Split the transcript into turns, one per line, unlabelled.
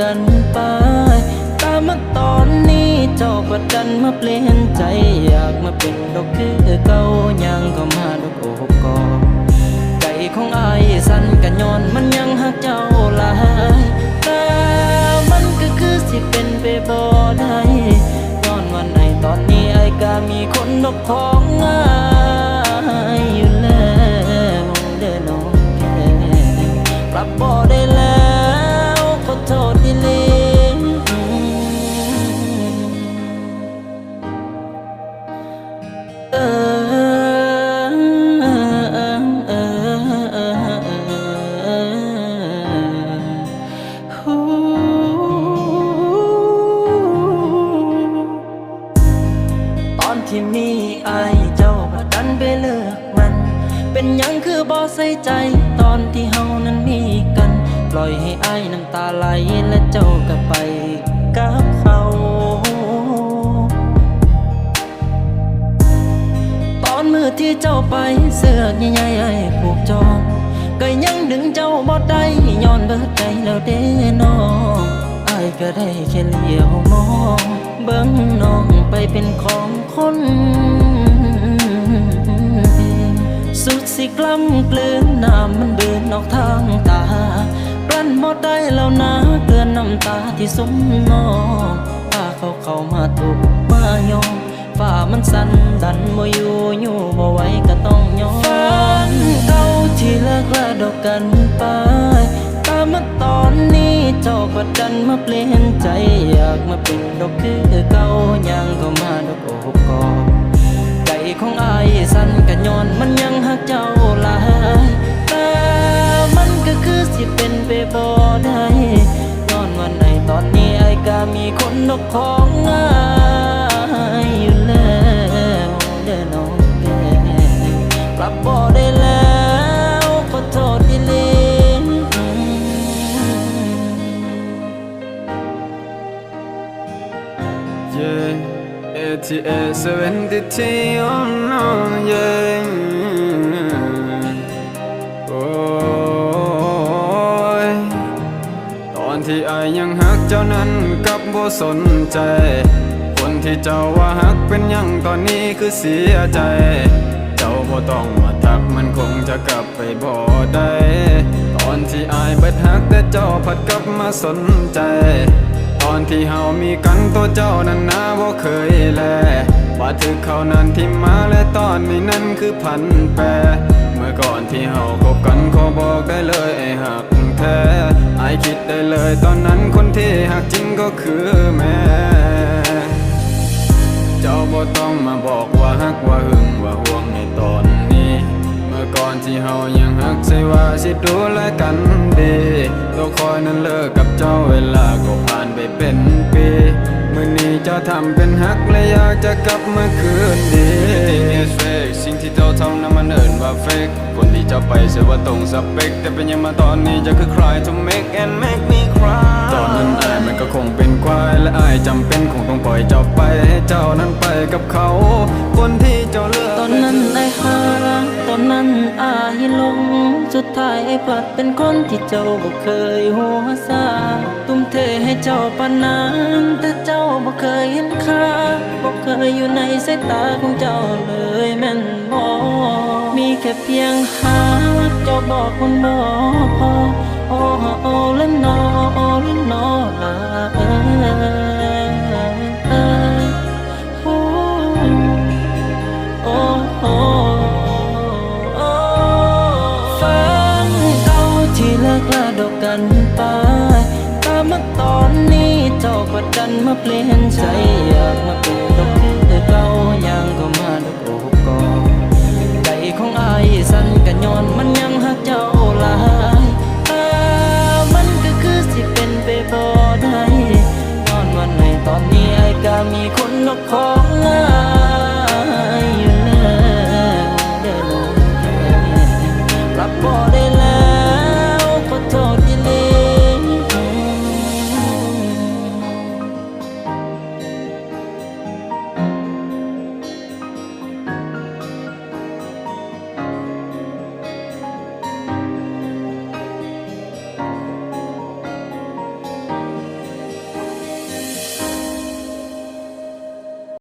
กันไป ตามมาตอนนี้เจ้าก็ดันมาเปลี่ยนใจ อยากมาเป็นดอกคือเก่ายังก็มาดอกโอบกอดใจของอายสั่นกันย้อนมันยังหักเจ้าหลายแต่มันก็คือสิเป็นไปบ่ได้ย้อนวันไหนตอนนี้ไอ้ก็มีคนนกของง่าย อนที่มีอายเจ้าก็ดันไปเลือกมัน เป็นยังคือบ่ใส่ใจตอนที่เฮานั้นมีกัน ปล่อยให้อายน้ำตาไหลและเจ้าก็ไปกับเขาตอนมือที่เจ้าไปเสื้อใหญ่ๆไอ้ผูกจองก็ยังดึงเจ้าบ่ได้ย้อนเบิดใจแล้วเด้น้องอายก็ได้แค่เลี้ยวมอง เบิ่งน้องไปเป็นของคนสุดสิกล้ำกลืนน้ำมันเบืนออกทางตากลั้นบ่ได้แล้วนะเกือนน้ำตาที่สมน้องพาเขาเข้ามาถูกมายอมฝ่ามันสั่นดันบ่อยู่อยู่บ่ไหวก็ต้องยอมฝันเก่าที่เลิกละดอกกันไป กดดันมาเปลี่ยนใจอยากมาเป็นดอกคือเก่ายังก็มาดอกโอบกอดใจของอายสั่นกันย้อนมันยัง
Yeah, ATA 72 oh no, yeah. โอ้ยตอนที่อายยังหักเจ้านั้นกับบ่สนใจ คนที่เจ้าว่าหักเป็นยังตอนนี้คือเสียใจ เจ้าบ่ต้องมาทักมันคงจะกลับไปบ่ได้ ตอนที่อายเบิดหักแต่เจ้าผัดกลับมาสนใจ อนที่เฮามีกันตัวเจ้านั้นนาบ่เคยแลว่าถึกเขานั้นที่มาและตอนนี้นั้นคือพันแปรเมื่อก่อนที่เฮาคบกันขอบอกได้เลยไอ้หักแท้ไอคิดได้เลยตอนนั้นคนที่หักจริงก็คือแม่เจ้าบ่ต้องมาบอกว่าฮักว่าหึงว่าห่วงในตอนนี้ เมื่อก่อนที่เฮายังฮักใช่ว่าสิดูแลกันดีตัวคอยนั้นเลิกกับเจ้าเวลาก็ ไปเป็นปีมื่อนี้จ้าทำเป็นฮักและอยากจะกลับมาคืนดี is fake สิ่งที่เจ้าทำนั้นมันเอินว่า fake คนที่จ้าไปเสียว่าตรงสเปคแต่เป็นยังมาตอนนี้จะคือ cry to make and make me cry ตอนนั้นอายมันก็คงเป็นควายและอายจำเป็นคงต้องปล่อยเจ้าไปให้เจ้านั้นไปกับเขา คนที่เจ้าเลือก
ตอนนั้นไอ้หาตอนนั้นอายลง สุดท้ายไอ้พัดเป็นคนที่เจ้าบ่เคยหัวซาตุ้มเทให้เจ้าปานนั้นแต่เจ้าบ่เคยเห็นค่าบ่เคยอยู่ในสายตาของเจ้าเลยแม่นบ่มีแค่เพียงหาเจ้าบอกคนบ่พอโอ้โอ้และนอโอ้และนอลาเอ้ัดดันมาเปลี่ยนใจอยากมาเป็นกับคือเก่ายังก็มาดูโอกกอดใจของไอ้สั้นกันย้อนมันยังหักเจ้าลายอามันก็คือสิเป็นไปบ่ได้นอนวันไหนตอนนี้ไอ้ก็มีคนนกของลา